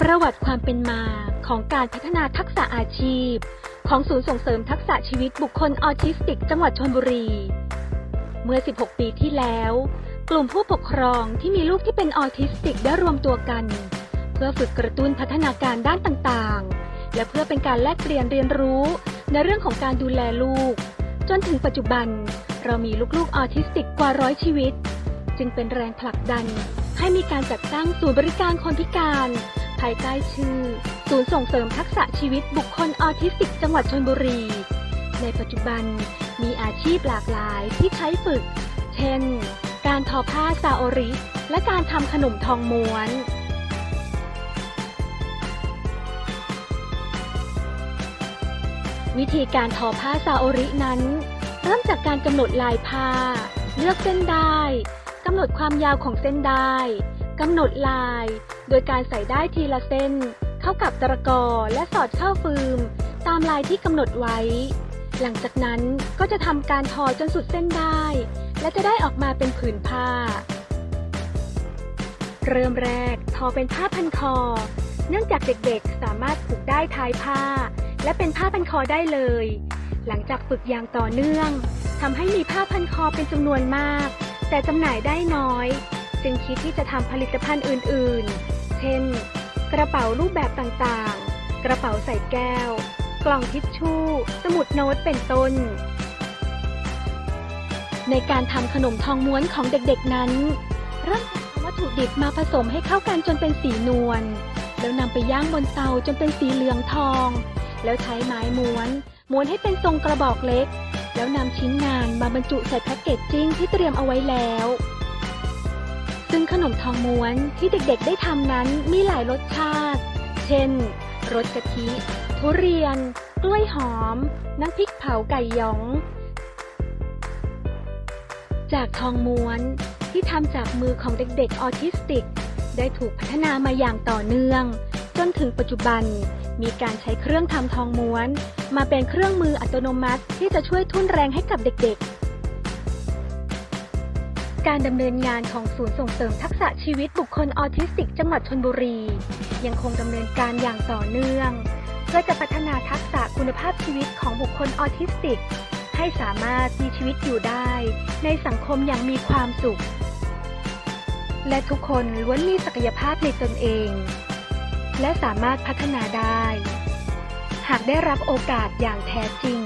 ประวัติความเป็นมาของการพัฒนาทักษะอาชีพ ของศูนย์ส่งเสริมทักษะชีวิตบุคคลออทิสติก จังหวัดชลบุรี เมื่อ 16 ปีที่แล้ว กลุ่มผู้ปกครองที่มีลูกที่เป็นออทิสติกได้รวมตัวกัน เพื่อฝึกกระตุ้นพัฒนาการด้านต่างๆ และเพื่อเป็นการแลกเปลี่ยนเรียนรู้ในเรื่องของการดูแลลูก จนถึงปัจจุบัน เรามีลูกๆออทิสติกกว่าร้อยชีวิต จึงเป็นแรงผลักดันให้มีการจัดตั้งศูนย์บริการคนพิการายใต้ชื่อ ศูนย์ส่งเสริมทักษะชีวิตบุคคลออทิสติกจังหวัดชลบุรี ในปัจจุบันมีอาชีพหลากหลายที่ใช้ฝึก เช่น การทอผ้าซาโอริ และการทำขนมทองม้วนวิธีการทอผ้าซาโอรินั้น เริ่มจากการกำหนดลายผ้า เลือกเส้นได้กำหนดความยาวของเส้นได้ กำหนดลาย โดยการใส่ได้ทีละเส้น เข้ากับตะกอและสอดเข้าฟืม ตามลายที่กำหนดไว้ หลังจากนั้นก็จะทำการทอจนสุดเส้นได้ และจะได้ออกมาเป็นผืนผ้า เริ่มแรกทอเป็นผ้าพันคอ เนื่องจากเด็กๆสามารถผูกได้ท้ายผ้า และเป็นผ้าพันคอได้เลย หลังจากฝึกอย่างต่อเนื่องทำให้มีผ้าพันคอเป็นจำนวนมาก แต่จำหน่ายได้น้อย จึงคิดที่จะทำผลิตภัณฑ์อื่นๆ เช่น กระเป๋ารูปแบบต่างๆ กระเป๋าใส่แก้ว กล่องทิชชู่ สมุดโน้ตเป็นต้น ในการทำขนมทองม้วนของเด็กๆนั้น เริ่มจากวัตถุดิบมาผสมให้เข้ากันจนเป็นสีนวล แล้วนำไปย่างบนเตาจนเป็นสีเหลืองทอง แล้วใช้ไม้ม้วน ม้วนให้เป็นทรงกระบอกเล็ก แล้วนำชิ้นงานมาบรรจุใส่แพ็กเกจจิ้งที่เตรียมเอาไว้แล้ว ซึ่งขนมทองม้วนที่เด็กๆได้ทำนั้นมีหลายรสชาติ เช่น รสกะทิ ทุเรียน กล้วยหอม น้ำพริกเผาไก่หยอง จากทองม้วนที่ทำจากมือของเด็กๆออทิสติก ได้ถูกพัฒนามาอย่างต่อเนื่อง จนถึงปัจจุบันมีการใช้เครื่องทำทองม้วน มาเป็นเครื่องมืออัตโนมัติที่จะช่วยทุ่นแรงให้กับเด็กๆ การดำเนินงานของศูนย์ส่งเสริมทักษะชีวิตบุคคลออทิสติก จังหวัดชนบุรี ยังคงดำเนินการอย่างต่อเนื่อง เพื่อจะพัฒนาทักษะคุณภาพชีวิตของบุคคลออทิสติก ให้สามารถมีชีวิตอยู่ได้ ในสังคมอย่างมีความสุข และทุกคนล้วนมีศักยภาพในตนเอง และสามารถพัฒนาได้ หากได้รับโอกาสอย่างแท้จริง